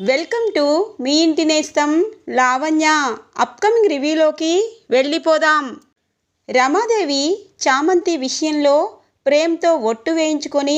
Welcome to me ఇంటి నేస్తం Lavanya. Upcoming రివ్యూలోకి వెళ్ళిపోదాం. రమాదేవి చామంతి విషయంలో ప్రేమ్తో ఒట్టు వేయించుకొని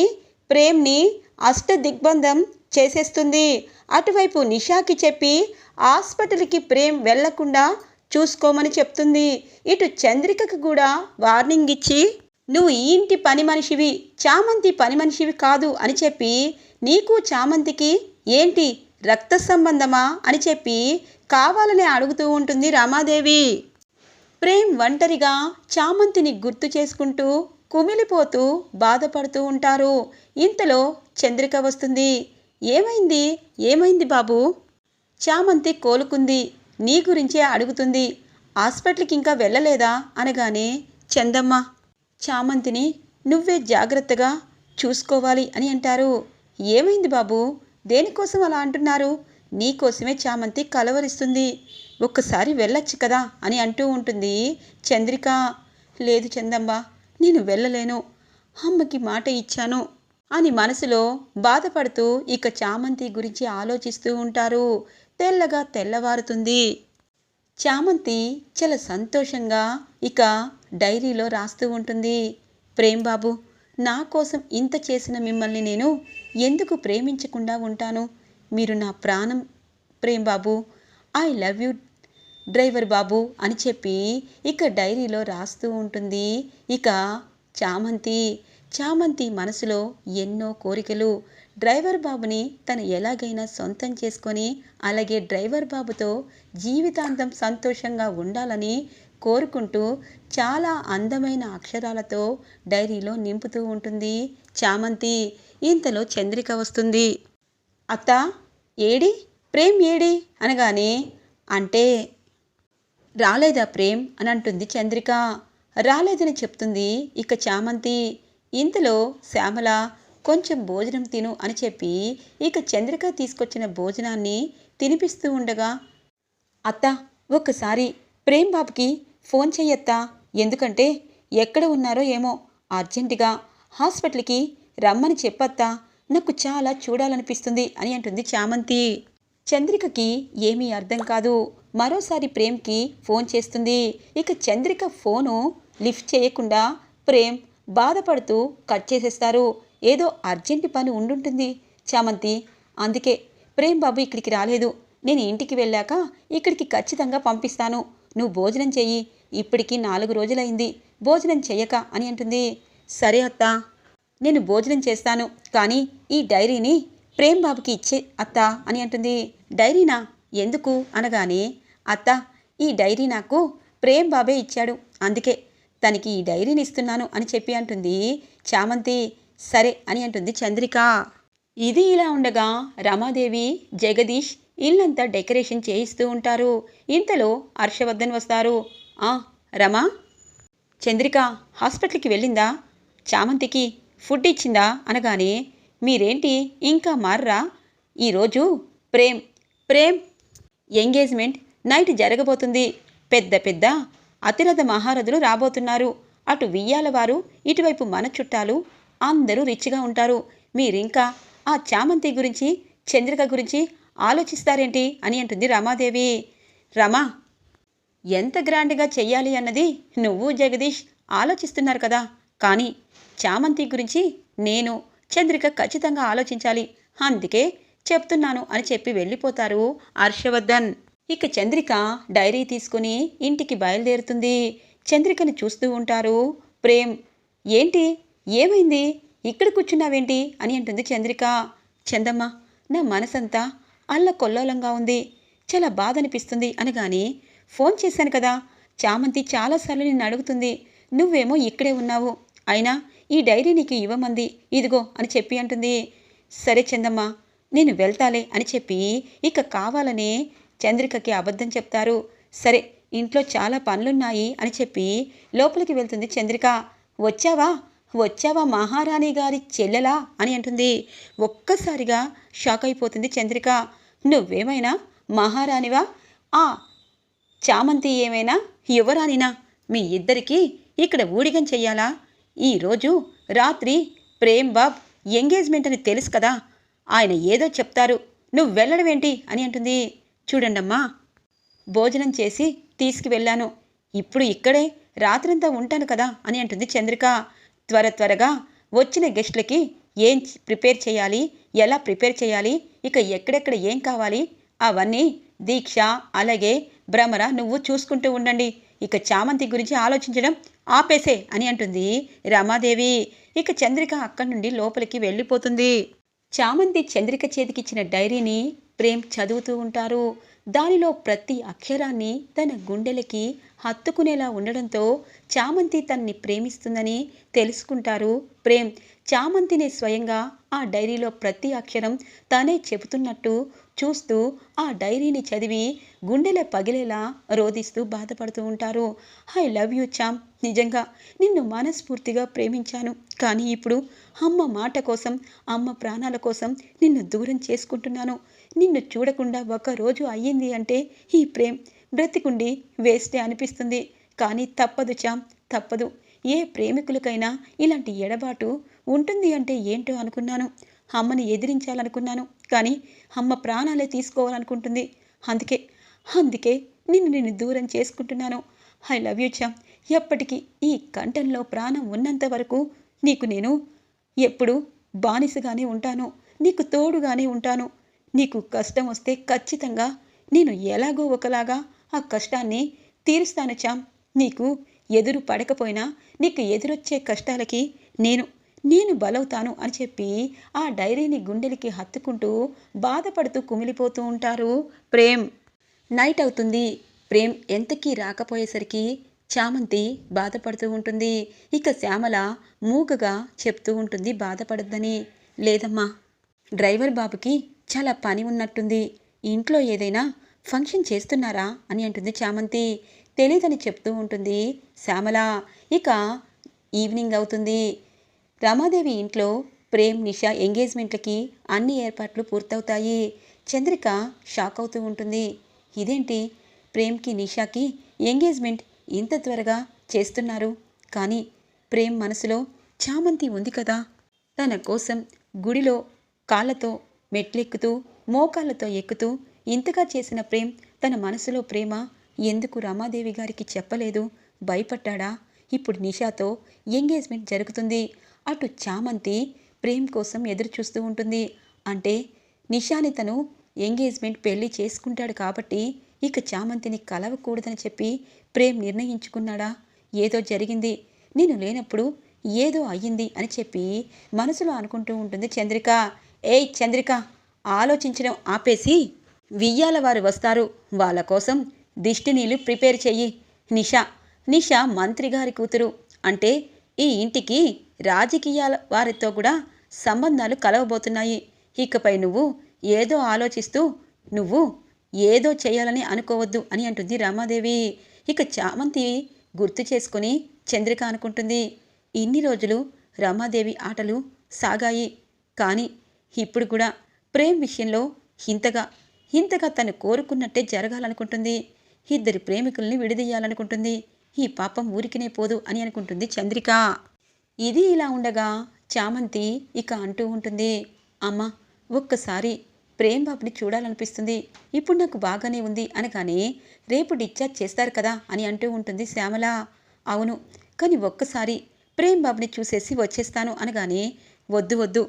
ప్రేమ్ని అష్ట దిగ్బంధం చేసేస్తుంది. అటువైపు నిషాకి చెప్పి హాస్పిటల్కి ప్రేమ్ వెళ్ళకుండా చూసుకోమని చెప్తుంది. ఇటు చంద్రికకు కూడా వార్నింగ్ ఇచ్చి నువ్వు ఈ ఇంటి పని మనిషివి చామంతి పని మనిషివి కాదు అని చెప్పి నీకు చామంతికి ఏంటి రక్త సంబంధమా అని చెప్పి కావాలని అడుగుతూ ఉంటుంది రామాదేవి. ప్రేమ్ ఒంటరిగా చామంతిని గుర్తు చేసుకుంటూ కుమిలిపోతూ బాధపడుతూ ఉంటారు. ఇంతలో చంద్రిక వస్తుంది. ఏమైంది? ఏమైంది బాబు? చామంతి కోలుకుంది. నీ గురించే అడుగుతుంది. హాస్పిటల్కి ఇంకా వెళ్ళలేదా? అనగానే చందమ్మ చామంతిని నువ్వే జాగ్రత్తగా చూసుకోవాలి అని అంటారు. ఏమైంది బాబు? దేనికోసం అలా అంటున్నారు? నీకోసమే చామంతి కలవరిస్తుంది. ఒక్కసారి వెళ్ళొచ్చు కదా అని అంటూ ఉంటుంది చంద్రిక. లేదు చందమ్మ నేను వెళ్ళలేను. అమ్మకి మాట ఇచ్చాను అని మనసులో బాధపడుతూ ఇక చామంతి గురించి ఆలోచిస్తూ ఉంటారు. తెల్లగా తెల్లవారుతుంది. చామంతి చాలా సంతోషంగా ఇక డైరీలో రాస్తూ ఉంటుంది. ప్రేమ్ బాబు నా కోసం ఇంత చేసిన మిమ్మల్ని నేను ఎందుకు ప్రేమించకుండా ఉంటాను? మీరు నా ప్రాణం ప్రేమ్ బాబు ఐ లవ్ యూ డ్రైవర్ బాబు అని చెప్పి ఇక డైరీలో రాస్తూ ఉంటుంది. ఇక చామంతి చామంతి మనసులో ఎన్నో కోరికలు. డ్రైవర్ బాబుని తను ఎలాగైనా సొంతం చేసుకొని అలాగే డ్రైవర్ బాబుతో జీవితాంతం సంతోషంగా ఉండాలని కోరుకుంటూ చాలా అందమైన అక్షరాలతో డైరీలో నింపుతూ ఉంటుంది. చామంతి ఇంతలో చంద్రిక వస్తుంది. అత్త ఏడి? ప్రేమ్ ఏడి? అనగానే అంటే రాలేదా ప్రేమ్? అని అంటుంది చంద్రిక. రాలేదని చెప్తుంది ఇక చామంతి. ఇంతలో శ్యామల కొంచెం భోజనం తిను అని చెప్పి ఇక చంద్రిక తీసుకొచ్చిన భోజనాన్ని తినిపిస్తూ ఉండగా అత్త ఒక్కసారి ప్రేమ్ బాబుకి ఫోన్ చెయ్యత్తా. ఎందుకంటే ఎక్కడ ఉన్నారో ఏమో అర్జెంటుగా హాస్పిటల్కి రమ్మని చెప్పత్తా నాకు చాలా చూడాలనిపిస్తుంది అని అంటుంది చామంతి. చంద్రికకి ఏమీ అర్థం కాదు. మరోసారి ప్రేమ్కి ఫోన్ చేస్తుంది. ఇక చంద్రిక ఫోను లిఫ్ట్ చేయకుండా ప్రేమ్ బాధపడుతూ కట్ చేసేస్తారు. ఏదో అర్జెంటు పని ఉండుంటుంది చామంతి. అందుకే ప్రేమ్ బాబు ఇక్కడికి రాలేదు. నేను ఇంటికి వెళ్ళాక ఇక్కడికి ఖచ్చితంగా పంపిస్తాను. నువ్వు భోజనం చెయ్యి. ఇప్పటికి నాలుగు రోజులైంది. భోజనం చెయ్యక అని అంటుంది. సరే అత్తా. నేను భోజనం చేస్తాను కానీ ఈ డైరీని ప్రేమ్ బాబుకి ఇచ్చే అత్త అని అంటుంది. డైరీనా? ఎందుకు? అనగానే అత్త ఈ డైరీ నాకు ప్రేమ్ బాబే ఇచ్చాడు. అందుకే తనకి ఈ డైరీని ఇస్తున్నాను అని చెప్పి అంటుంది చామంతి. సరే అని అంటుంది చంద్రిక. ఇది ఇలా ఉండగా రమాదేవి జగదీష్ ఇల్లంతా డెకరేషన్ చేయిస్తూ ఉంటారు. ఇంతలో హర్షవర్ధన్ వస్తారు. ఆ రమా? చంద్రిక హాస్పిటల్కి వెళ్ళిందా? చామంతికి ఫుడ్ ఇచ్చిందా అనగానే మీరేంటి ఇంకా మార్రా? ఈరోజు ప్రేమ్ ప్రేమ్ ఎంగేజ్మెంట్ నైట్ జరగబోతుంది. పెద్ద పెద్ద అతిరథ మహారథులు రాబోతున్నారు. అటు వియ్యాల వారు ఇటువైపు మన చుట్టాలు అందరూ రిచ్గా ఉంటారు. మీరింకా ఆ చామంతి గురించి చంద్రిక గురించి ఆలోచిస్తారేంటి? అని అంటుంది రమాదేవి. రమా ఎంత గ్రాండ్గా చెయ్యాలి అన్నది నువ్వు జగదీష్ ఆలోచిస్తున్నారు కదా. కానీ చామంతి గురించి నేను చంద్రిక ఖచ్చితంగా ఆలోచించాలి. అందుకే చెప్తున్నాను అని చెప్పి వెళ్ళిపోతారు హర్షవర్ధన్. ఇక చంద్రిక డైరీ తీసుకుని ఇంటికి బయలుదేరుతుంది. చంద్రికను చూస్తూ ఉంటారు. ప్రేమ్ ఏంటి? ఏమైంది? ఇక్కడ కూర్చున్నావేంటి? అని అంటుంది చంద్రిక. చందమ్మ నా మనసంతా అల్ల కొల్లోలంగా ఉంది. చాలా బాధ అనిపిస్తుంది అనగాని ఫోన్ చేశాను కదా. చామంతి చాలాసార్లు నిన్ను అడుగుతుంది. నువ్వేమో ఇక్కడే ఉన్నావు. అయినా ఈ డైరీ నీకు ఇవ్వమంది. ఇదిగో అని చెప్పి అంటుంది. సరే చందమ్మ నేను వెళ్తాలే అని చెప్పి ఇక కావాలనే చంద్రికకి అబద్ధం చెప్తారు. సరే ఇంట్లో చాలా పనులున్నాయి అని చెప్పి లోపలికి వెళ్తుంది చంద్రిక. వచ్చావా? వచ్చావా మహారాణి గారి చెల్లెలా అని అంటుంది. ఒక్కసారిగా షాక్ అయిపోతుంది చంద్రిక. నువ్వేమైనా మహారాణివా? ఆ చామంతి ఏమైనా? యువరానినా మీ ఇద్దరికీ ఇక్కడ ఊడిగం చెయ్యాలా? ఈరోజు రాత్రి ప్రేమ్ బాబ్ ఎంగేజ్మెంట్ అని తెలుసు కదా. ఆయన ఏదో చెప్తారు. నువ్వు వెళ్ళడం ఏంటి? అని అంటుంది. చూడండమ్మా భోజనం చేసి తీసుకువెళ్ళాను. ఇప్పుడు ఇక్కడే రాత్రంతా ఉంటాను కదా అని అంటుంది చంద్రిక. త్వర త్వరగా వచ్చిన గెస్ట్లకి ఏం ప్రిపేర్ చేయాలి? ఎలా ప్రిపేర్ చేయాలి? ఇక ఎక్కడెక్కడ ఏం కావాలి? అవన్నీ దీక్ష అలాగే భ్రమర నువ్వు చూసుకుంటూ ఉండండి. ఇక చామంతి గురించి ఆలోచించడం ఆపేసే అని అంటుంది రమాదేవి. ఇక చంద్రిక అక్కడి నుండి లోపలికి వెళ్ళిపోతుంది. చామంతి చంద్రిక చేతికిచ్చిన డైరీని ప్రేమ్ చదువుతూ ఉంటారు. దానిలో ప్రతి అక్షరాన్ని తన గుండెలకి హత్తుకునేలా ఉండడంతో చామంతి తన్ని ప్రేమిస్తుందని తెలుసుకుంటారు ప్రేమ్. చామంతిని స్వయంగా ఆ డైరీలో ప్రతి అక్షరం తానే చెబుతున్నట్టు చూస్తూ ఆ డైరీని చదివి గుండెల పగిలేలా రోధిస్తూ బాధపడుతూ ఉంటారు. ఐ లవ్ యూ చామ్. నిజంగా నిన్ను మనస్ఫూర్తిగా ప్రేమించాను. కానీ ఇప్పుడు అమ్మ మాట కోసం అమ్మ ప్రాణాల కోసం నిన్ను దూరం చేసుకుంటున్నాను. నిన్ను చూడకుండా ఒక రోజు అయ్యింది అంటే ఈ ప్రేమ్ బ్రతికుండి వేస్టే అనిపిస్తుంది. కానీ తప్పదు చామ్. తప్పదు. ఏ ప్రేమికులకైనా ఇలాంటి ఎడబాటు ఉంటుంది అంటే ఏంటో అనుకున్నాను. అమ్మని ఎదిరించాలనుకున్నాను. కానీ అమ్మ ప్రాణాలే తీసుకోవాలనుకుంటుంది. అందుకే అందుకే నిన్ను నేను దూరం చేసుకుంటున్నాను. ఐ లవ్ యూ చామ్ ఎప్పటికీ ఈ కంఠంలో ప్రాణం ఉన్నంత వరకు నీకు నేను ఎప్పుడు బానిసగానే ఉంటాను. నీకు తోడుగానే ఉంటాను. నీకు కష్టం వస్తే ఖచ్చితంగా నేను ఎలాగో ఒకలాగా ఆ కష్టాన్ని తీరుస్తాను చామ్ నీకు ఎదురు పడకపోయినా నీకు ఎదురొచ్చే కష్టాలకి నేను నేను బలవుతాను అని చెప్పి ఆ డైరీని గుండెలకి హత్తుకుంటూ బాధపడుతూ కుమిలిపోతూ ఉంటారు ప్రేమ్. నైట్ అవుతుంది. ప్రేమ్ ఎంతకీ రాకపోయేసరికి చామంతి బాధపడుతూ ఉంటుంది. ఇక శ్యామల మూగగా చెప్తూ ఉంటుంది బాధపడద్దని. లేదమ్మా డ్రైవర్ బాబుకి చాలా పని ఉన్నట్టుంది. ఇంట్లో ఏదైనా ఫంక్షన్ చేస్తున్నారా అని అంటుంది చామంతి. తెలీదని చెప్తూ ఉంటుంది శ్యామల. ఇక ఈవినింగ్ అవుతుంది. రమాదేవి ఇంట్లో ప్రేమ్ నిషా ఎంగేజ్మెంట్లకి అన్ని ఏర్పాట్లు పూర్తవుతాయి. చంద్రిక షాక్ అవుతూ ఉంటుంది. ఇదేంటి? ప్రేమ్కి నిషాకి ఎంగేజ్మెంట్ ఇంత త్వరగా చేస్తున్నారు. కానీ ప్రేమ్ మనసులో చామంతి ఉంది కదా. తన కోసం గుడిలో కాళ్ళతో మెట్లెక్కుతూ మోకాళ్ళతో ఎక్కుతూ ఇంతగా చేసిన ప్రేమ్ తన మనసులో ప్రేమ ఎందుకు రమాదేవి గారికి చెప్పలేదు? భయపడ్డా ఇప్పుడు నిషాతో ఎంగేజ్మెంట్ జరుగుతుంది. అటు చామంతి ప్రేమ్ కోసం ఎదురు చూస్తూ ఉంటుంది. అంటే నిషాని తను ఎంగేజ్మెంట్ పెళ్ళి చేసుకుంటాడు కాబట్టి ఇక చామంతిని కలవకూడదని చెప్పి ప్రేమ్ నిర్ణయించుకున్నాడా? ఏదో జరిగింది. నేను లేనప్పుడు ఏదో అయ్యింది అని చెప్పి మనసులో అనుకుంటూ ఉంటుంది చంద్రిక. ఏయ్ చంద్రిక ఆలోచించడం ఆపేసి వియ్యాల వారు వస్తారు. వాళ్ళ కోసం దిష్టి నీళ్ళు ప్రిపేర్ చెయ్యి. నిషా నిషా మంత్రి గారి కూతురు. అంటే ఈ ఇంటికి రాజకీయాల వారితో కూడా సంబంధాలు కలవబోతున్నాయి. ఇకపై నువ్వు ఏదో ఆలోచిస్తూ నువ్వు ఏదో చేయాలని అనుకోవద్దు అని అంటుంది రామాదేవి. ఇక చామంతి గుర్తు చేసుకుని చంద్రిక అనుకుంటుంది. ఇన్ని రోజులు రమాదేవి ఆటలు సాగాయి. కానీ ఇప్పుడు కూడా ప్రేమ్ విషయంలో ఇంతగా ఇంతగా తను కోరుకున్నట్టే జరగాలనుకుంటుంది. ఇద్దరు ప్రేమికుల్ని విడదీయాలనుకుంటుంది. ఈ పాపం ఊరికినే పోదు అని అనుకుంటుంది చంద్రిక. ఇది ఇలా ఉండగా చామంతి ఇక అంటూ ఉంటుంది. అమ్మ ఒక్కసారి ప్రేమ్ బాబుని చూడాలనిపిస్తుంది. ఇప్పుడు నాకు బాగానే ఉంది అనగానే రేపు డిశ్చార్జ్ చేస్తారు కదా అని అంటూ ఉంటుంది శ్యామల. అవును కానీ ఒక్కసారి ప్రేమ్ బాబుని చూసేసి వచ్చేస్తాను అనగానే వద్దు వద్దు.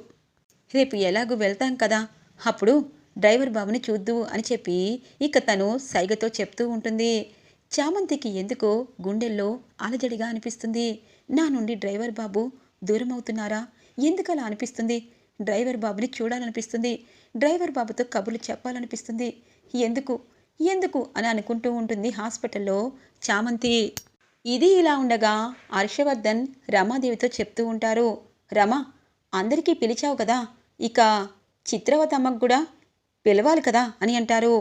రేపు ఎలాగూ వెళ్తాం కదా అప్పుడు డ్రైవర్ బాబుని చూద్దు అని చెప్పి ఇక తను సైగతో చెప్తూ ఉంటుంది. చామంతికి ఎందుకో గుండెల్లో అలజడిగా అనిపిస్తుంది. నా నుండి డ్రైవర్ బాబు దూరం అవుతున్నారా ఎందుకలా అనిపిస్తుంది? డ్రైవర్ బాబుని చూడాలనిపిస్తుంది. డ్రైవర్ బాబుతో కబుర్లు చెప్పాలనిపిస్తుంది. ఎందుకు? ఎందుకు? అని అనుకుంటూ ఉంటుంది హాస్పిటల్లో చామంతి. ఇది ఇలా ఉండగా హర్షవర్ధన్ రమాదేవితో చెప్తూ ఉంటారు రమ అందరికీ పిలిచావు కదా? ఇక చిత్రవతమ్మకు కూడా పిలవాలి కదా? అని అంటారు.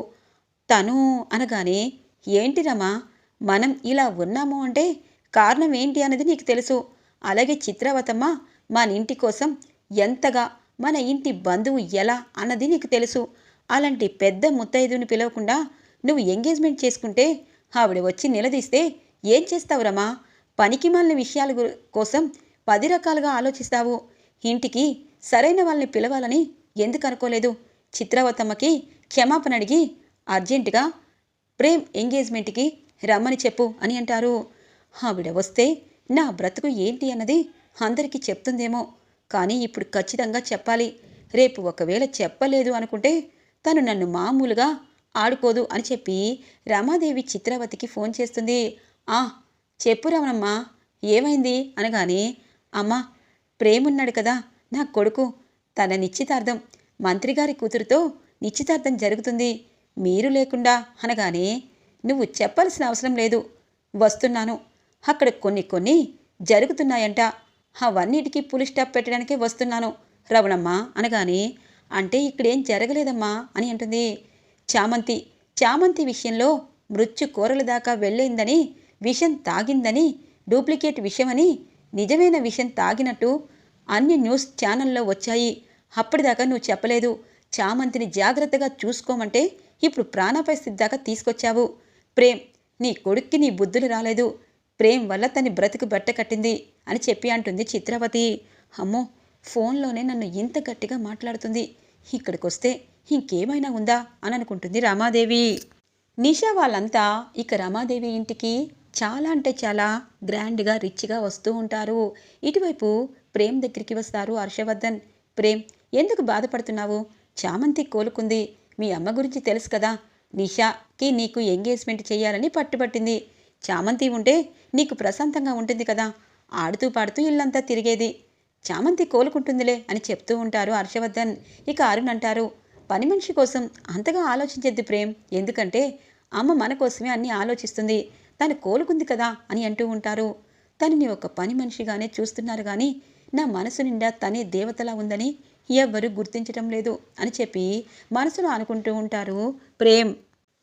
తను అనగానే ఏంటి రమా? మనం ఇలా ఉన్నాము అంటే కారణం ఏంటి అన్నది నీకు తెలుసు. అలాగే చిత్రవతమ్మ మన ఇంటి కోసం ఎంతగా మన ఇంటి బంధువు ఎలా అన్నది నీకు తెలుసు. అలాంటి పెద్ద ముత్తైదుని పిలవకుండా నువ్వు ఎంగేజ్మెంట్ చేసుకుంటే ఆవిడ వచ్చి నిలదీస్తే ఏం చేస్తావు రమా? పనికి మాలిన విషయాల కోసం పది రకాలుగా ఆలోచిస్తావు. ఇంటికి సరైన వాళ్ళని పిలవాలని ఎందుకు అనుకోలేదు? చిత్రవతమ్మకి క్షమాపణ అడిగి అర్జెంటుగా ప్రేమ్ ఎంగేజ్మెంట్కి రమ్మని చెప్పు అని అంటారు. ఆవిడ వస్తే నా బ్రతుకు ఏంటి అన్నది అందరికీ చెప్తుందేమో. కానీ ఇప్పుడు ఖచ్చితంగా చెప్పాలి. రేపు ఒకవేళ చెప్పలేదు అనుకుంటే తను నన్ను మామూలుగా ఆడుకోదు అని చెప్పి రమాదేవి చిత్రావతికి ఫోన్ చేస్తుంది. ఆ చెప్పు రమణమ్మా ఏమైంది? అనగానే అమ్మా ప్రేమున్నాడు కదా నా కొడుకు. తన నిశ్చితార్థం. మంత్రిగారి కూతురుతో నిశ్చితార్థం జరుగుతుంది. మీరు లేకుండా అనగానే నువ్వు చెప్పాల్సిన అవసరం లేదు. వస్తున్నాను. అక్కడ కొన్ని కొన్ని జరుగుతున్నాయంట. అవన్నిటికీ పులి స్టాప్ పెట్టడానికే వస్తున్నాను. రవణమ్మ అనగానే అంటే ఇక్కడేం జరగలేదమ్మా అని అంటుంది. చామంతి చామంతి విషయంలో మృత్యు కూరల దాకా వెళ్ళిందని విషం తాగిందని డూప్లికేట్ విషయమని నిజమైన విషయం తాగినట్టు అన్ని న్యూస్ ఛానల్లో వచ్చాయి. అప్పటిదాకా నువ్వు చెప్పలేదు. చామంతిని జాగ్రత్తగా చూసుకోమంటే ఇప్పుడు ప్రాణాపాయ స్థితి దాకా తీసుకొచ్చావు. ప్రేమ్ నీ కొడుక్కి నీ బుద్ధులు రాలేదు. ప్రేమ్ వల్ల తన బ్రతుకు బట్ట కట్టింది అని చెప్పి అంటుంది చిత్రవతి. అమ్మో ఫోన్లోనే నన్ను ఇంత గట్టిగా మాట్లాడుతుంది. ఇక్కడికి వస్తే ఇంకేమైనా ఉందా అని అనుకుంటుంది రమాదేవి. నిషా వాళ్ళంతా ఇక రమాదేవి ఇంటికి చాలా అంటే చాలా గ్రాండ్గా రిచ్గా వస్తూ ఉంటారు. ఇటువైపు ప్రేమ్ దగ్గరికి వస్తారు హర్షవర్ధన్. ప్రేమ్ ఎందుకు బాధపడుతున్నావు? చామంతి కోలుకుంది. మీ అమ్మ గురించి తెలుసు కదా. నిషాకి నీకు ఎంగేజ్మెంట్ చేయాలని పట్టుబట్టింది. చామంతి ఉంటే నీకు ప్రశాంతంగా ఉంటుంది కదా. ఆడుతూ పాడుతూ ఇల్లంతా తిరిగేది. చామంతి కోలుకుంటుందిలే అని చెప్తూ ఉంటారు హర్షవర్ధన్. ఇక అరుణ్ అంటారు పని మనిషి కోసం అంతగా ఆలోచించద్దు ప్రేమ్. ఎందుకంటే అమ్మ మన కోసమే అన్నీ ఆలోచిస్తుంది. తను కోలుకుంది కదా అని అంటూ ఉంటారు. తనని ఒక పని మనిషిగానే చూస్తున్నారు కానీ నా మనసు నిండా తనే దేవతలా ఉందని ఎవ్వరూ గుర్తించటం లేదు అని చెప్పి మనసులో అనుకుంటూ ఉంటారు. ప్రేమ్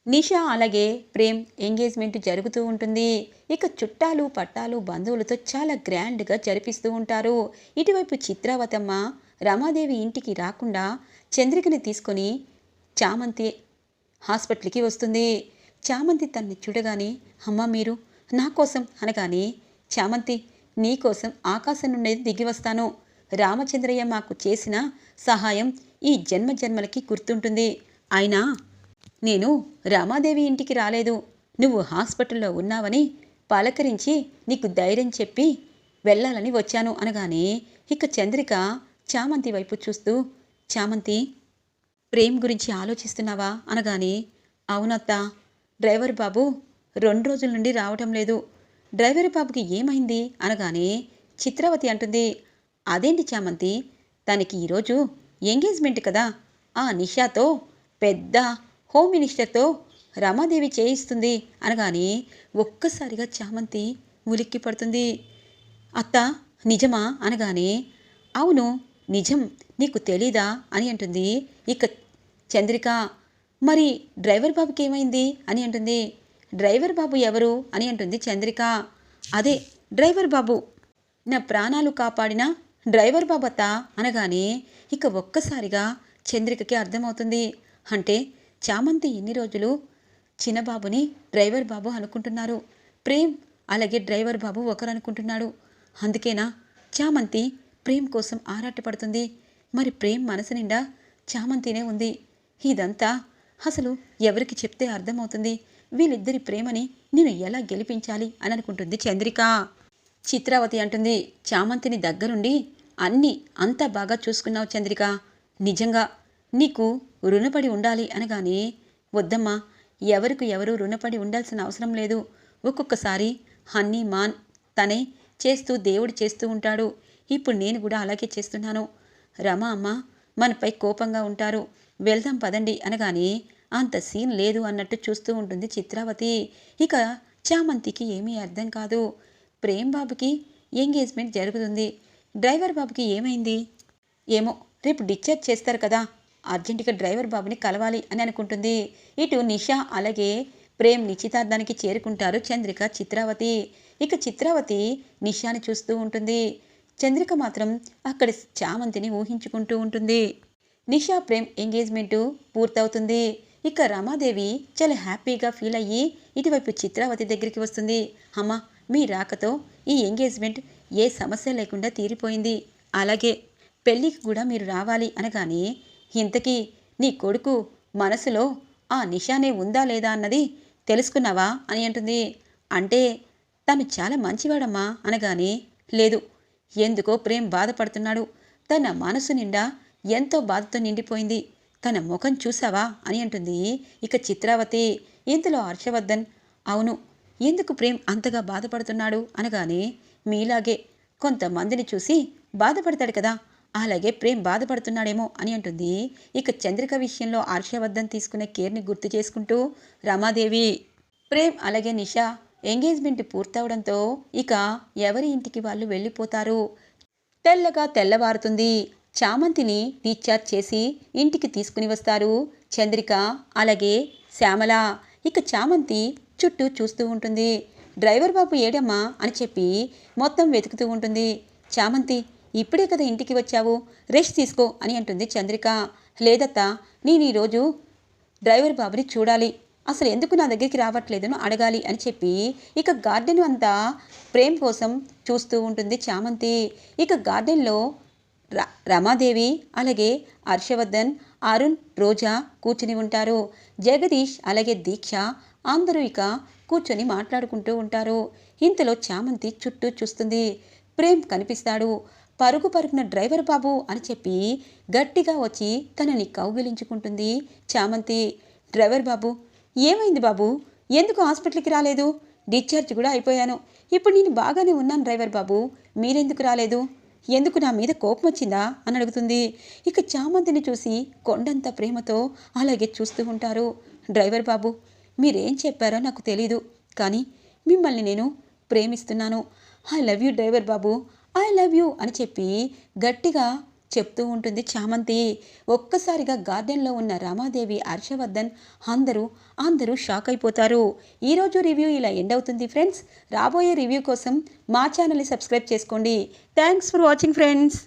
నిషా అలాగే ప్రేమ్ ఎంగేజ్మెంట్ జరుగుతూ ఉంటుంది. ఇక చుట్టాలు పట్టాలు బంధువులతో చాలా గ్రాండ్గా జరిపిస్తూ ఉంటారు. ఇటువైపు చిత్రావతమ్మ రమాదేవి ఇంటికి రాకుండా చంద్రికని తీసుకొని చామంతి హాస్పిటల్కి వస్తుంది. చామంతి తన్ని చూడగానే అమ్మ మీరు నా కోసం అనగానే చామంతి నీ కోసం ఆకాశం నుండి దిగి వస్తాను. రామచంద్రయ్య మాకు చేసిన సహాయం ఈ జన్మ జన్మలకి గుర్తుంటుంది. అయినా నేను రామాదేవి ఇంటికి రాలేదు. నువ్వు హాస్పిటల్లో ఉన్నావని పలకరించి నీకు ధైర్యం చెప్పి వెళ్ళాలని వచ్చాను అనగానే ఇక చంద్రిక చామంతి వైపు చూస్తూ చామంతి ప్రేమ్ గురించి ఆలోచిస్తున్నావా? అనగానే అవునత్త డ్రైవర్ బాబు రెండు రోజుల నుండి రావటం లేదు. డ్రైవర్ బాబుకి ఏమైంది? అనగానే చిత్రవతి అంటుంది అదేంటి చామంతి? తనకి ఈరోజు ఎంగేజ్మెంట్ కదా. ఆ నిషాతో పెద్ద హోమ్ మినిస్టర్తో రమాదేవి చేయిస్తుంది అనగానే ఒక్కసారిగా చామంతి ఉలిక్కి పడుతుంది. అత్త నిజమా? అనగానే అవును నిజం నీకు తెలీదా? అని అంటుంది. ఇక చంద్రిక మరి డ్రైవర్ బాబుకి ఏమైంది? అని అంటుంది. డ్రైవర్ బాబు ఎవరు? అని అంటుంది చంద్రిక. అదే డ్రైవర్ బాబు. నా ప్రాణాలు కాపాడిన డ్రైవర్ బాబత్త అనగానే ఇక ఒక్కసారిగా చంద్రికకి అర్థమవుతుంది. అంటే చామంతి ఎన్ని రోజులు చిన్నబాబుని డ్రైవర్ బాబు అనుకుంటున్నారు. ప్రేమ్ అలాగే డ్రైవర్ బాబు ఒకరు అనుకుంటున్నాడు. అందుకేనా చామంతి ప్రేమ్ కోసం ఆరాటపడుతుంది. మరి ప్రేమ్ మనసు నిండా చామంతినే ఉంది. ఇదంతా అసలు ఎవరికి చెప్తే అర్థమవుతుంది. వీళ్ళిద్దరి ప్రేమని నేను ఎలా గెలిపించాలి అని అనుకుంటుంది చంద్రిక. చిత్రావతి అంటుంది చామంతిని దగ్గరుండి అన్నీ అంత బాగా చూసుకున్నావు చంద్రిక. నిజంగా నీకు రుణపడి ఉండాలి అనగానే వద్దమ్మా ఎవరికి ఎవరు రుణపడి ఉండాల్సిన అవసరం లేదు. ఒక్కొక్కసారి హన్నీ మాన్ తనే చేస్తూ దేవుడు చేస్తూ ఉంటాడు. ఇప్పుడు నేను కూడా అలాగే చేస్తున్నాను. రమ అమ్మ మనపై కోపంగా ఉంటారు. వెళ్దాం పదండి అనగానే అంత సీన్ లేదు అన్నట్టు చూస్తూ ఉంటుంది చిత్రావతి. ఇక చామంతికి ఏమీ అర్థం కాదు. ప్రేమ్ బాబుకి ఎంగేజ్మెంట్ జరుగుతుంది. డ్రైవర్ బాబుకి ఏమైంది? ఏమో రేపు డిశ్చార్జ్ చేస్తారు కదా. అర్జెంటుగా డ్రైవర్ బాబుని కలవాలి అని అనుకుంటుంది. ఇటు నిషా అలాగే ప్రేమ్ నిశ్చితార్థానికి చేరుకుంటారు చంద్రిక చిత్రావతి. ఇక చిత్రావతి నిషాని చూస్తూ ఉంటుంది. చంద్రిక మాత్రం అక్కడ చామంతిని ఊహించుకుంటూ ఉంటుంది. నిషా ప్రేమ్ ఎంగేజ్మెంటు పూర్తవుతుంది. ఇక రమాదేవి చాలా హ్యాపీగా ఫీల్ అయ్యి ఇటువైపు చిత్రావతి దగ్గరికి వస్తుంది. అమ్మ మీ రాకతో ఈ ఎంగేజ్మెంట్ ఏ సమస్య లేకుండా తీరిపోయింది. అలాగే పెళ్ళికి కూడా మీరు రావాలి అనగానే ఇంతకీ నీ కొడుకు మనసులో ఆ నిషానే ఉందా లేదా అన్నది తెలుసుకున్నావా అని అంటుంది. అంటే తను చాలా మంచివాడమ్మా అనగానే లేదు ఎందుకో ప్రేమ్ బాధపడుతున్నాడు. తన మనసు నిండా ఎంతో బాధతో నిండిపోయింది. తన ముఖం చూసావా అని అంటుంది. ఇక చిత్రావతి ఇంతలో హర్షవర్ధన్ అవును ఎందుకు ప్రేమ్ అంతగా బాధపడుతున్నాడు అనగానే మీలాగే కొంతమందిని చూసి బాధపడతాడు కదా. అలాగే ప్రేమ్ బాధపడుతున్నాడేమో అని అంటుంది. ఇక చంద్రిక విషయంలో ఆర్షవర్ధన్ తీసుకునే కేర్ని గుర్తు చేసుకుంటూ రమాదేవి! ప్రేమ్ అలాగే నిషా ఎంగేజ్మెంట్ పూర్తవడంతో ఇక ఎవరి ఇంటికి వాళ్ళు వెళ్ళిపోతారు? తెల్లగా తెల్లవారుతుంది. చామంతిని డిశ్చార్జ్ చేసి ఇంటికి తీసుకుని వస్తారు చంద్రిక అలాగే శ్యామల. ఇక చామంతి చుట్టూ చూస్తూ ఉంటుంది. డ్రైవర్ బాబు ఏడమ్మా అని చెప్పి మొత్తం వెతుకుతూ ఉంటుంది. చామంతి ఇప్పుడే కదా ఇంటికి వచ్చావు రెస్ట్ తీసుకో అని అంటుంది చంద్రిక. లేదత్తా నేను ఈరోజు డ్రైవర్ బాబుని చూడాలి. అసలు ఎందుకు నా దగ్గరికి రావట్లేదని అడగాలి అని చెప్పి ఇక గార్డెన్ అంతా ప్రేమ్ కోసం చూస్తూ ఉంటుంది చామంతి. ఇక గార్డెన్లో ర- రమాదేవి అలాగే హర్షవర్ధన్ అరుణ్ రోజా కూర్చుని ఉంటారు. జగదీష్ అలాగే దీక్ష అందరూ ఇక కూర్చొని మాట్లాడుకుంటూ ఉంటారు. ఇంతలో చామంతి చుట్టూ చూస్తుంది. ప్రేమ్ కనిపిస్తాడు. పరుగు పరుగున డ్రైవర్ బాబు అని చెప్పి గట్టిగా వచ్చి తనని కౌగిలించుకుంటుంది చామంతి. డ్రైవర్ బాబు ఏమైంది బాబు? ఎందుకు హాస్పిటల్కి రాలేదు? డిశ్చార్జ్ కూడా అయిపోయాను. ఇప్పుడు నేను బాగానే ఉన్నాను డ్రైవర్ బాబు. మీరెందుకు రాలేదు? ఎందుకు నా మీద కోపం వచ్చిందా? అని అడుగుతుంది. ఇక చామంతిని చూసి కొండంత ప్రేమతో అలాగే చూస్తూ ఉంటారు. డ్రైవర్ బాబు మీరేం చెప్పారో నాకు తెలీదు. కానీ మిమ్మల్ని నేను ప్రేమిస్తున్నాను. I love you driver Babu. I love you అని చెప్పి గట్టిగా చెప్తూ ఉంటుంది చామంతి. ఒక్కసారిగా గార్డెన్లో ఉన్న రామాదేవి హర్షవర్ధన్ అందరూ అందరూ షాక్ అయిపోతారు. ఈరోజు రివ్యూ ఇలా ఎండ్ అవుతుంది ఫ్రెండ్స్. రాబోయే రివ్యూ కోసం మా ఛానల్ని సబ్స్క్రైబ్ చేసుకోండి. Thanks for watching friends.